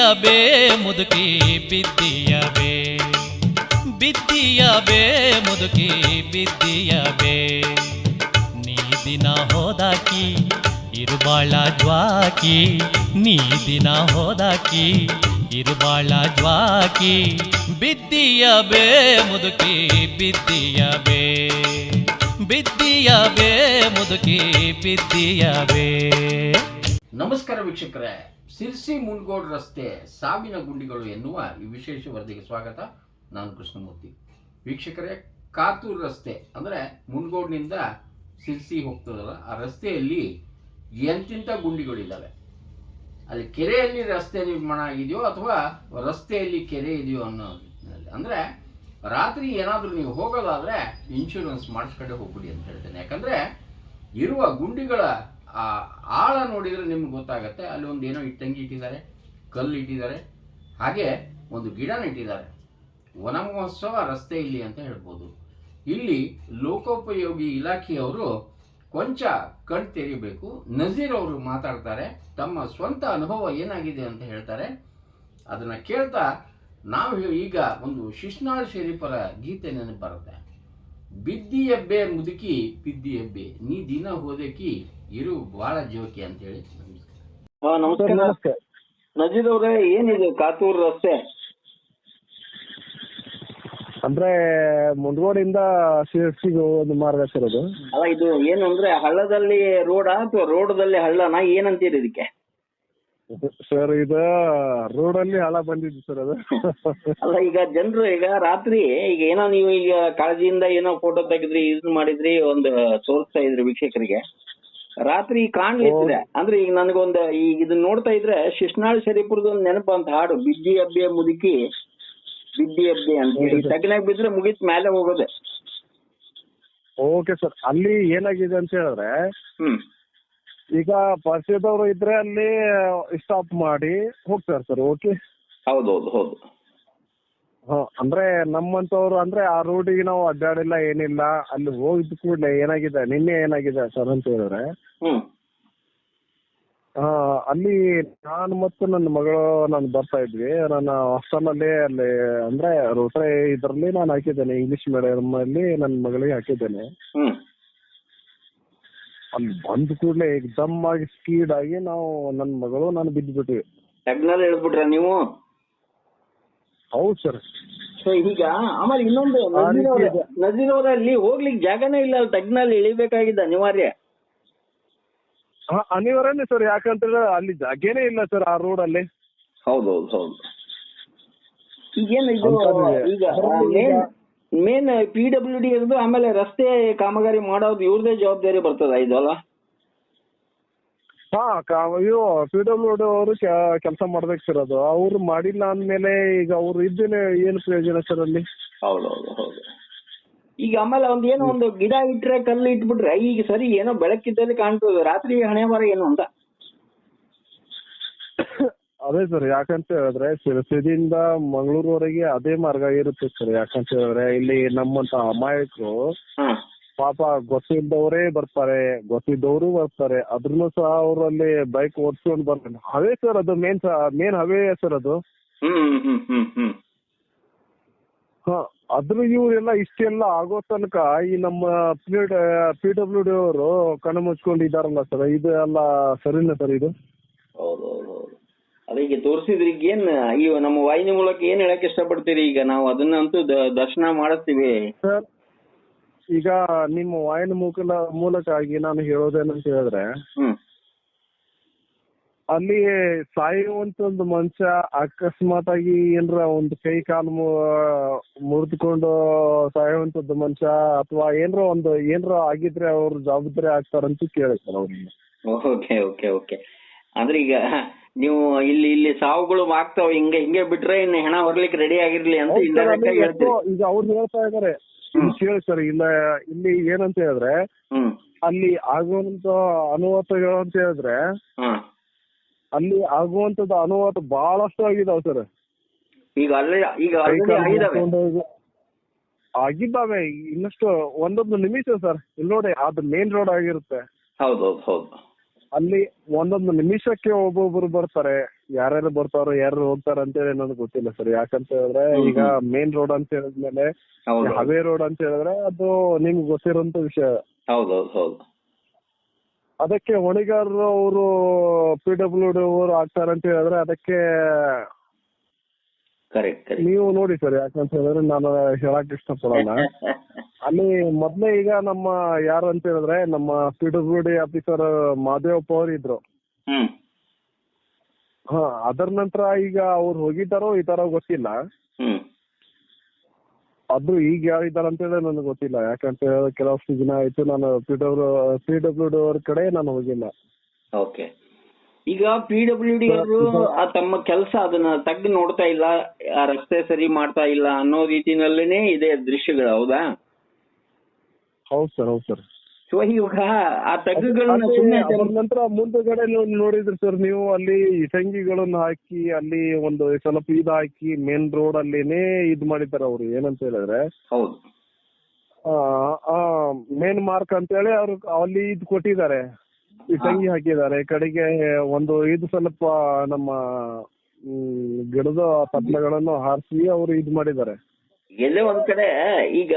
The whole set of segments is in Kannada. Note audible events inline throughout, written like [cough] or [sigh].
ಬಿದ್ದಿಯ ಬೇ ಮುದುಕಿ ಬಿದ್ದಿಯ ಬೇ ಬಿದ್ದಿಯ ಬೇ ಮುದುಕಿ ಬಿದ್ದಿಯ ಬೇ ನೀ ದಿನ ಹೋದಾಕಿ, ಇರುಬಾಳ ಜ್ವಾಕಿ. ನೀ ದಿನ ಹೋದಾಕಿ, ಇರುಬಾಳ ಜ್ವಾಕಿ. ಬಿದ್ದಿಯ ಬೇ ಮುದುಕಿ ಬಿದ್ದಿಯ ಬೇ ಬಿದ್ದಿಯ ಬೇ ಮುದುಕಿ ಬಿದ್ದಿಯ ಬೇ ನಮಸ್ಕಾರ ವೀಕ್ಷಕರೇ. ಸಿರ್ಸಿ ಮುಂಡ್ಗೋಡ್ ರಸ್ತೆ ಸಾವಿನ ಗುಂಡಿಗಳು ಎನ್ನುವ ಈ ವಿಶೇಷ ವರದಿಗೆ ಸ್ವಾಗತ. ನಾನು ಕೃಷ್ಣಮೂರ್ತಿ. ವೀಕ್ಷಕರೇ, ಕಾತೂರು ರಸ್ತೆ ಅಂದರೆ ಮುಂಡ್ಗೋಡ್ನಿಂದ ಸಿರ್ಸಿ ಹೋಗ್ತದಲ್ಲ, ಆ ರಸ್ತೆಯಲ್ಲಿ ಎಂತಿಂಥ ಗುಂಡಿಗಳಿದ್ದಾವೆ ಅಲ್ಲಿ ಕೆರೆಯಲ್ಲಿ ರಸ್ತೆ ನಿರ್ಮಾಣ ಆಗಿದೆಯೋ ಅಥವಾ ರಸ್ತೆಯಲ್ಲಿ ಕೆರೆ ಇದೆಯೋ ಅನ್ನೋ ಅಂದರೆ ಅಂದ್ರೆ ರಾತ್ರಿ ಏನಾದರೂ ನೀವು ಹೋಗೋದಾದರೆ ಇನ್ಶೂರೆನ್ಸ್ ಮಾಡಿಸ್ಕೊಂಡೆ ಹೋಗ್ಬಿಡಿ ಅಂತ ಹೇಳ್ತೇನೆ. ಯಾಕಂದ್ರೆ ಇರುವ ಗುಂಡಿಗಳ ಆ ಆಳ ನೋಡಿದ್ರೆ ನಿಮ್ಗೆ ಗೊತ್ತಾಗತ್ತೆ. ಅಲ್ಲಿ ಒಂದು ಏನೋ ಇಟ್ಟಂಗಿ ಇಟ್ಟಿದ್ದಾರೆ, ಕಲ್ಲು ಇಟ್ಟಿದ್ದಾರೆ. ಹಾಗೆ ಒಂದು ಗಿಡನ ಇಟ್ಟಿದ್ದಾರೆ. ವನ ಮಹೋತ್ಸವ ರಸ್ತೆ ಇಲ್ಲಿ ಅಂತ ಹೇಳ್ಬೋದು. ಇಲ್ಲಿ ಲೋಕೋಪಯೋಗಿ ಇಲಾಖೆಯವರು ಕೊಂಚ ಕಣ್ ತೆರಿಬೇಕು. ನಜೀರ್ ಅವರು ಮಾತಾಡ್ತಾರೆ. ತಮ್ಮ ಸ್ವಂತ ಅನುಭವ ಏನಾಗಿದೆ ಅಂತ ಹೇಳ್ತಾರೆ. ಅದನ್ನ ಕೇಳ್ತಾ ನಾವು ಈಗ ಒಂದು ಶಿಶ್ನಾಳ್ ಶರೀಫರ ಗೀತೆ ನೆನಪು ಬರುತ್ತೆ. ಬಿದ್ದಿ ಎಬ್ಬೆ ಮುದುಕಿ ಬಿದ್ದಿ ಎಬ್ಬೆ ನೀ ದಿನ ಹೋದಕಿ ಇರು ಬಹಳ ಜೋಕಿ ಅಂತೇಳಿ ಹಾ ನಮಸ್ಕಾರ. ನಮಸ್ಕಾರ ನಜೀದ್ ಅವ್ರೆ ಏನಿದೆ ಕಾತೂರ್ ರಸ್ತೆ? ಅಂದ್ರೆ ಮುಂದ್ಗೋಡಿಂದ ಶಿರ್ಸಿಗೆ ಒಂದು ಮಾರ್ಗ ಸರ್ ಅದು. ಅಲ್ಲ ಇದು ಏನು ಅಂದ್ರೆ ಹಳ್ಳದಲ್ಲಿ ರೋಡ ಅಥವಾ ರೋಡದಲ್ಲಿ ಹಳ್ಳನ? ಏನಂತೀರಿ ಇದಕ್ಕೆ? ಸರ್ ಇದು ರೋಡ್ ಅಲ್ಲಿ ಹಳ ಬಂದಿದ್ದು ಸರ್ ಅದು. ಅಲ್ಲ ಈಗ ಜನರು ಈಗ ರಾತ್ರಿ ಈಗ ಏನೋ ನೀವು ಈಗ ಕಾಳಜಿಯಿಂದ ಏನೋ ಫೋಟೋ ತೆಗೆದ್ರಿ ಇದು ಮಾಡಿದ್ರಿ ಒಂದು ತೋರಿಸ್ತಾ ಇದ್ರಿ ವೀಕ್ಷಕರಿಗೆ. ರಾತ್ರಿ ಕಾಣ್ಲಿಕ್ಕಿದೆ. ಅಂದ್ರೆ ಈಗ ನನಗೊಂದು ಈಗ ಇದನ್ನ ನೋಡ್ತಾ ಇದ್ರೆ ಶಿಶ್ನಾಳ್ ಶರೀಫ್ರದ್ದು ಒಂದು ನೆನಪು ಅಂತ ಹಾಡು. ಬಿದ್ದಿ ಅಬ್ಬೆ ಮುದುಕಿ ಬಿದ್ದಿ ಅಬ್ಬೆ ಅಂತ ಹೇಳಿ. ತಗ್ನಾಗ ಬಿದ್ರೆ ಮುಗಿತ್ ಮೇಲೆ ಹೋಗೋದೆ. Okay sir. ಅಲ್ಲಿ ಏನಾಗಿದೆ ಅಂತ ಹೇಳಿದ್ರೆ ಈಗ ಪರಿಚಯದವರು ಇದ್ರೆ ಅಲ್ಲಿ ಸ್ಟಾಪ್ ಮಾಡಿ ಹೋಗ್ತಾರೆ ಸರ್. ಓಕೆ ಹೌದೌದು ಹೌದು. ಹ ಅಂದ್ರೆ ನಮ್ಮಂತವ್ರು ಅಂದ್ರೆ ಆ ರೂಟಿಗೆ ನಾವು ಅಡ್ಡಾಡಿಲ್ಲ ಏನಿಲ್ಲ. ಅಲ್ಲಿ ಹೋಗಿದ್ ಕೂಡಲೇ ಏನಾಗಿದೆ ನಿನ್ನೆ ಏನಾಗಿದೆ ಸರ್ ಅಂತ ಹೇಳಿದ್ರೆ ಹ್ಮ್. ಆ, ಅಲ್ಲಿ ನಾನು ಮತ್ತು ನನ್ನ ಮಗಳು ನಾನು ಬರ್ತಾ ಇದ್ವಿ. ನನ್ನ ಹಾಸ್ಟೆಲ್ ಅಲ್ಲಿ ಅಲ್ಲಿ ಅಂದ್ರೆ ರೂಟ್ರೆ ಇದರಲ್ಲಿ ನಾನು ಹಾಕಿದ್ದೇನೆ. ಇಂಗ್ಲಿಷ್ ಮೀಡಿಯಂ ಅಲ್ಲಿ ನನ್ನ ಮಗಳಿಗೆ ಹಾಕಿದ್ದೇನೆ. ಹ್ಮ್. ಅಲ್ಲಿ ಬಂದ ಕೂಡಲೇ ಎಕ್ದಮ್ ಆಗಿ ಸ್ಪೀಡ್ ಆಗಿ ನಾವು ನನ್ನ ಮಗಳು ನಾನು ಬಿದ್ದ್ಬಿಟ್ಟಿವಿ ಇಳಿದ್ಬಿಟ್ರ ನೀವು? ಹೌದು ಸರ್. ಸೊ ಈಗ ಆಮೇಲೆ ಇನ್ನೊಂದು ನದಿನವರಲ್ಲಿ ಹೋಗ್ಲಿಕ್ಕೆ ಜಾಗನೇ ಇಲ್ಲ ಅಲ್ಲಿ ತಗ್ನಲ್ಲಿ ಇಳಿಬೇಕಾಗಿದ್ದ ಅನಿವಾರ್ಯ. ಅನಿವಾರ್ಯನೇ ಸರ್ ಯಾಕಂತಂದ್ರೆ ಅಲ್ಲಿ ಜಾಗನೇ ಇಲ್ಲ ಸರ್ ಆ ರೋಡ್ ಅಲ್ಲಿ ಹೌದೌದು ಹೌದು. ಈಗೇನು ಇದು ಈಗ ಮೇನ್ ಈಗ- ಮೇನ್ ಪಿ ಡಬ್ಲ್ಯೂ ಡಿ ಇರೋದು ಆಮೇಲೆ ರಸ್ತೆ ಕಾಮಗಾರಿ ಮಾಡೋದು ಇವ್ರದೇ ಜವಾಬ್ದಾರಿ ಬರ್ತದ ಇದು ಅಲ್ಲ? ಹಾ ಕಾ- ಇವು ಪಿ ಡಬ್ಲ್ಯೂ ಡಿ ಅವರು ಕೆಲಸ ಮಾಡ್ಬೇಕು ಸರ್ ಅದು. ಅವ್ರು ಮಾಡಿಲ್ಲ ಅಂದ್ಮೇಲೆ ಈಗ ಅವ್ರು ಇದ್ದೇನೆ ಏನು ಪ್ರಯೋಜನ ಸರ್ ಅಲ್ಲಿ? ಹೌದೌದು ಹೌದು. ಈಗ ಆಮೇಲೆ ಒಂದ್ ಏನೋ ಒಂದು ಗಿಡ ಇಟ್ರೆ ಕಲ್ಲು ಇಟ್ಬಿಟ್ರೆ ಈಗ ಸರಿ ಏನೋ ಬೆಳಕಿದ್ದಲ್ಲಿ ಕಾಣ್ತದೆ. ರಾತ್ರಿ ಹಣೆ ಮರ ಏನು ಅಂತ ಅದೇ ಸರ್ ಯಾಕಂತ ಹೇಳಿದ್ರೆ ಶಿರಸಿದಿಂದ ಮಂಗಳೂರುವರೆಗೆ ಅದೇ ಮಾರ್ಗ ಇರುತ್ತೆ ಸರ್ ಯಾಕಂತ ಹೇಳಿದ್ರೆ ಇಲ್ಲಿ ನಮ್ಮಂತ ಅಮಾಯಕರು ಪಾಪ ಗೊತ್ತಿದ್ದವರೇ ಬರ್ತಾರೆ ಗೊತ್ತಿದ್ದವರು ಬರ್ತಾರೆ. ಅದ್ರೂ ಸಹ ಅವರಲ್ಲಿ ಬೈಕ್ ಓಡಿಸ್ಕೊಂಡು ಬರ್ತಾರೆ. ಹವೇ ಸರ್ ಅದು ಮೇನ್ ಮೇನ್ ಹವೇ ಸರ್ ಅದು. ಹ ಅದ್ರ ಇವರೆಲ್ಲ ಇಷ್ಟೆಲ್ಲ ಆಗೋ ತನಕ ಈ ನಮ್ಮ ಪಿ ಡಬ್ಲ್ಯೂ ಡಿ ಅವರು ಕಣ್ಣು ಮುಚ್ಕೊಂಡಿದ್ದಾರಲ್ಲ ಸರ್ ಇದು ಎಲ್ಲ ಸರಿನಾ ಸರ್ ಇದು? ಅದಕ್ಕೆ ತೋರಿಸಿದ್ರೆ ಈಗ ಏನ್ ಈ ನಮ್ಮ ವಾಹಿನಿ ಮೂಲಕ ಏನ್ ಹೇಳಕ್ ಇಷ್ಟಪಡ್ತೀರಿ ಈಗ? ನಾವು ಅದನ್ನಂತೂ ದರ್ಶನ ಮಾಡಿಸ್ತೀವಿ. ಸರ್ ಈಗ ನಿಮ್ಮ ವಾಯನ ಮೂಲಕ ಮೂಲಕ ಆಗಿ ನಾನು ಹೇಳೋದೇನಂತ ಹೇಳಿದ್ರೆ ಹ್ಮ್. ಅಲ್ಲಿ ಸಾಯುವಂತ ಒಂದು ಮನುಷ್ಯ ಅಕಸ್ಮಾತ್ ಆಗಿ ಏನ್ರ ಒಂದು ಕೈ ಕಾಲು ಮುರಿದುಕೊಂಡು ಸಾಯುವಂತದ್ದು ಮನುಷ್ಯ ಅಥವಾ ಏನ್ರ ಒಂದು ಏನ್ರ ಆಗಿದ್ರೆ ಅವ್ರ ಜವಾಬ್ದಾರಿ ಆಗ್ತಾರಂತ ಕೇಳಿ ಸರ್ ಅವ್ರಿಗೆ ಓಕೆ ಓಕೆ ಓಕೆ. ಅಂದ್ರೆ ಈಗ ನೀವು ಇಲ್ಲಿ ಇಲ್ಲಿ ಸಾವುಗಳು ಆಗ್ತಾವ ಹಿಂಗೆ ಹಿಂಗೆ ಬಿಟ್ರೆ ಇನ್ನು ಹೆಣ ಹೊರ್ಲಿಕ್ಕೆ ರೆಡಿ ಆಗಿರ್ಲಿ ಅಂತ ಈಗ ಅವ್ರು ಹೇಳ್ತಾ ಇದಾರೆ ಕೇಳಿ ಸರ್ ಇಲ್ಲ ಇಲ್ಲಿ ಏನಂತ ಹೇಳಿದ್ರೆ ಅಲ್ಲಿ ಆಗುವಂತ ಅನುವಾದಗಳು ಅಂತ ಹೇಳಿದ್ರೆ ಅಲ್ಲಿ ಆಗುವಂತದ್ದು ಅನುವಾದ ಬಹಳಷ್ಟು ಆಗಿದಾವ್ ಸರ್ ಈಗ ಅಲ್ಲೇ ಈಗ ಆಗಿದ್ದಾವೆ ಇನ್ನಷ್ಟು ಒಂದೊಂದು ನಿಮಿಷ ಸರ್ ಇಲ್ಲಿ ನೋಡಿ ಅದು ಮೇನ್ ರೋಡ್ ಆಗಿರುತ್ತೆ. ಹೌದು ಹೌದು. ಅಲ್ಲಿ ಒಂದೊಂದು ನಿಮಿಷಕ್ಕೆ ಒಬ್ಬೊಬ್ರು ಬರ್ತಾರೆ. ಯಾರ್ಯಾರು ಬರ್ತಾರೋ ಯಾರು ಹೋಗ್ತಾರ ಅಂತೇಳಿ ನನಗೆ ಗೊತ್ತಿಲ್ಲ ಸರ್. ಯಾಕಂತ ಹೇಳಿದ್ರೆ ಈಗ ಮೇನ್ ರೋಡ್ ಅಂತ ಹೇಳಿದ್ಮೇಲೆ ಹವೇ ರೋಡ್ ಅಂತ ಹೇಳಿದ್ರೆ ಅದು ನಿಮ್ಗೆ ಗೊತ್ತಿರೋಂತ ವಿಷಯ. ಹೌದು ಅದಕ್ಕೆ ಹೊಣೆಗಾರರು ಅವರು ಪಿ ಡಬ್ಲ್ಯೂ ಡಿ ಅವರು ಆಗ್ತಾರೆ ಅಂತ ಹೇಳಿದ್ರೆ ಅದಕ್ಕೆ ನೀವು ನೋಡಿ ಸರ್ ಯಾಕಂತ ಹೇಳಿದ್ರೆ ನಾನು ಹೇಳಕ್ ಇಷ್ಟಪಡಲ್ಲ. [laughs] ಅಲ್ಲಿ ಮೊದ್ಲೇ ಈಗ ನಮ್ಮ ಯಾರು ಅಂತ ಹೇಳಿದ್ರೆ ನಮ್ಮ P W D officer Madevappa ಅವರು ಇದ್ರು. ಹಾ ಅದರ ನಂತರ ಈಗ ಅವ್ರು ಹೋಗಿದ್ದಾರೋ ಈ ತರ ಗೊತ್ತಿಲ್ಲ. ಹ್ಮ್. ಅದು ಈಗ ಯಾರಿದ್ದಾರೆ ಅಂತ ಹೇಳಿ ನನಗೆ ಗೊತ್ತಿಲ್ಲ. ಯಾಕಂತ ಹೇಳಿದ್ರೆ ಕೆಲವಷ್ಟು ದಿನ ಆಯ್ತು ನಾನು P W P W D ಅವ್ರ ಕಡೆ ನಾನು ಹೋಗಿಲ್ಲ. ಓಕೆ. ಈಗ ಪಿ ಡಬ್ಲ್ಯೂ ಡಿ ಅವರು ಆ ತಮ್ಮ ಕೆಲಸ ಅದನ್ನ ತೆಗ್ದು ನೋಡ್ತಾ ಇಲ್ಲ ಆ ರಸ್ತೆ ಸರಿ ಮಾಡ್ತಾ ಇಲ್ಲ ಅನ್ನೋ ರೀತಿನಲ್ಲೇನೆ ಇದೆ ದೃಶ್ಯಗಳು ಹೌದಾ? ಹೌದ್ ಸರ್ ಹೌದ್ ಸರ್. ಸೊ ಇವಾಗ ಆ ತಗ್ಗುಗಳನ್ನ ಸುಮ್ಮನೆ ನಂತರ ಮುಂದುಗಡೆ ನೋಡಿದ್ರಿ ಸರ್ ನೀವು ಅಲ್ಲಿ ಇಟಂಗಿಗಳನ್ನ ಹಾಕಿ ಅಲ್ಲಿ ಒಂದು ಸ್ವಲ್ಪ ಇದು ಹಾಕಿ ಮೇನ್ ರೋಡ್ ಅಲ್ಲಿನೇ ಇದ್ ಮಾಡಿದ್ದಾರೆ ಅವ್ರು. ಏನಂತ ಹೇಳಿದ್ರೆ ಹೌದು. ಮೇನ್ ಮಾರ್ಕ್ ಅಂತ ಹೇಳಿ ಅವ್ರು ಅಲ್ಲಿ ಇದು ಕೊಟ್ಟಿದ್ದಾರೆ. ಇಟಂಗಿ ಹಾಕಿದ್ದಾರೆ. ಕಡೆಗೆ ಒಂದು ಇದು ಸ್ವಲ್ಪ ನಮ್ಮ ಗಿಡದ ಪತ್ಲಗಳನ್ನು ಹಾರಿಸಿ ಅವರು ಇದು ಮಾಡಿದ್ದಾರೆ. ಎಲ್ಲೇ ಒಂದ್ ಕಡೆ ಈಗ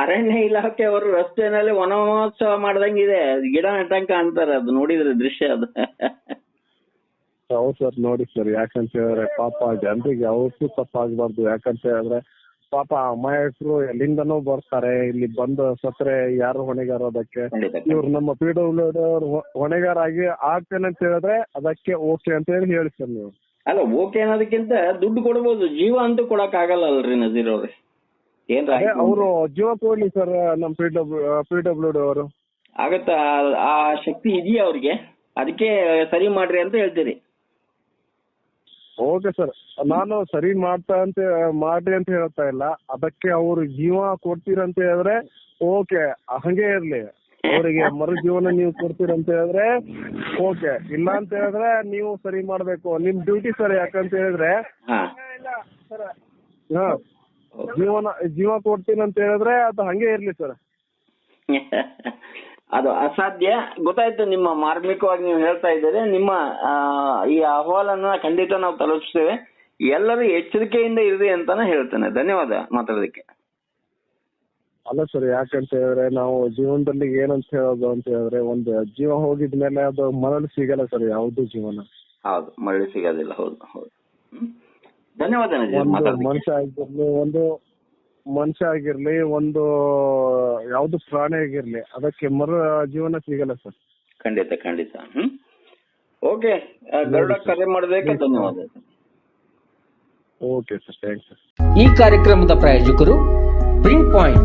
ಅರಣ್ಯ ಇಲಾಖೆ ಅವರು ರಸ್ತೆನಲ್ಲಿ ವನಮಹೋತ್ಸವ ಮಾಡ್ದಂಗಿದೆ. ಗಿಡ ನೆಟ್ಟಂಗ್ ಅಂತಾರೆ. ಅದು ನೋಡಿದ್ರೆ ದೃಶ್ಯ ಅದು. ಹೌದು ಸರ್ ನೋಡಿ ಸರ್. ಯಾಕಂತ ಹೇಳಿದ್ರೆ ಪಾಪ ಜನರಿಗೆ ಯಾವತ್ತೂ ತಪ್ಪಾಗಬಾರ್ದು. ಯಾಕಂತ ಹೇಳಿದ್ರೆ ಪಾಪ ಅಮಾಯಕರು ಎಲ್ಲಿಂದನೂ ಬರ್ತಾರೆ. ಇಲ್ಲಿ ಬಂದು ಸತ್ರೆ ಯಾರು ಹೊಣೆಗಾರ ಅದಕ್ಕೆ? ಇವ್ರು ನಮ್ಮ ಪಿ ಡಬ್ಲ್ಯೂ ಅವ್ರು ಹೊಣೆಗಾರ ಆಗಿ ಆಗ್ತೇನೆ ಅಂತ ಹೇಳಿದ್ರೆ ಅದಕ್ಕೆ ಓಕೆ ಅಂತ ಹೇಳಿ ಹೇಳಿ ಸರ್ ನೀವು. ಅಲ್ಲ ಓಕೆ ಅನ್ನೋದಕ್ಕಿಂತ ದುಡ್ಡು ಕೊಡ್ಬೋದು. ಜೀವ ಅಂತೂ ಕೊಡಕ್ ಆಗಲ್ಲ ಅಲ್ರಿ ನಜೀರ್ ಅವ್ರೆ. ಏನ್ರ ಅವರು ಜೀವ ಕೊಡ್ಲಿ ಸರ್ ನಮ್ಮ P W P W D ಅವರು. ಆಗತ್ತ? ಆ ಶಕ್ತಿ ಇದೆಯಾ ಅವ್ರಿಗೆ? ಅದಕ್ಕೆ ಸರಿ ಮಾಡ್ರಿ ಅಂತ ಹೇಳ್ತೀರಿ. ಓಕೆ ಸರ್ ನಾನು ಸರಿ ಮಾಡ್ತಾ ಅಂತ ಮಾಡ್ರಿ ಅಂತ ಹೇಳ್ತಾ ಇಲ್ಲ. ಅದಕ್ಕೆ ಅವ್ರು ಜೀವ ಕೊಡ್ತೀರಂತ ಹೇಳಿದ್ರೆ ಓಕೆ ಹಂಗೆ ಇರ್ಲಿ. ಅವರಿಗೆ ಮರುಜೀವನ ನೀವು ಕೊಡ್ತೀರಂತ ಹೇಳಿದ್ರೆ ಓಕೆ. ಇಲ್ಲ ಅಂತ ಹೇಳಿದ್ರೆ ನೀವು ಸರಿ ಮಾಡ್ಬೇಕು. ನಿಮ್ ಡ್ಯೂಟಿ ಸರ್ ಯಾಕಂತ ಹೇಳಿದ್ರೆ ಹಾ. ಜೀವನ ಜೀವ ಕೊಡ್ತೀನಿ ಅಂತ ಹೇಳಿದ್ರೆ ಅದು ಹಂಗೆ ಇರ್ಲಿ ಸರ್. [laughs] ಅದು ಅಸಾಧ್ಯ. ಗೊತ್ತಾಯ್ತು ನಿಮ್ಮ ಮಾರ್ಮಿಕವಾಗಿ ನೀವು ಹೇಳ್ತಾ ಇದ್ದೀರಿ. ನಿಮ್ಮ ಈ ಅಹವಾಲನ್ನ ಖಂಡಿತ ನಾವು ತಲುಪಿಸ್ತೇವೆ. ಎಲ್ಲರೂ ಎಚ್ಚರಿಕೆಯಿಂದ ಇರ್ರಿ ಅಂತಾನೆ ಹೇಳ್ತೇನೆ. ಧನ್ಯವಾದ ಮಾತಾಡೋದಕ್ಕೆ. ಅಲ್ಲ ಸರ್ ಯಾಕಂತ ಹೇಳಿದ್ರೆ ನಾವು ಜೀವನದಲ್ಲಿ ಏನಂತ ಹೇಳೋದು ಅಂತ ಹೇಳಿದ್ರೆ ಒಂದು ಜೀವ ಹೋಗಿದ್ಮೇಲೆ ಅದು ಮರಳು ಸಿಗಲ್ಲ ಸರ್ ಯಾವ್ದು ಜೀವನ. ಹೌದು ಮರಳಿ ಸಿಗೋದಿಲ್ಲ ಹೌದು ಹೌದು. ಹ್ಮ್. ಧನ್ಯವಾದ ನಜೀರ್ ಒಂದು ಮಾತಾಡೋದಕ್ಕೆ. ಮನುಷ್ಯ ಆಗಿರ್ಲಿ ಒಂದು ಮನುಷ್ಯ ಆಗಿರ್ಲಿ ಒಂದು ಯಾವ್ದು ಪ್ರಾಣಿ ಆಗಿರ್ಲಿ ಅದಕ್ಕೆ ಮರ ಜೀವನ ಸಿಗಲ್ಲ ಸರ್. ಖಂಡಿತ ಖಂಡಿತ. ಹ್ಮ್. ಓಕೆ ಗರುಡ ಕರೆ ಮಾಡೋದಕ್ಕೆ ಧನ್ಯವಾದ. Okay sir thanks sir. ಈ ಕಾರ್ಯಕ್ರಮದ ಪ್ರಾಯೋಜಕರು ಪ್ರಿಂಟ್ ಪಾಯಿಂಟ್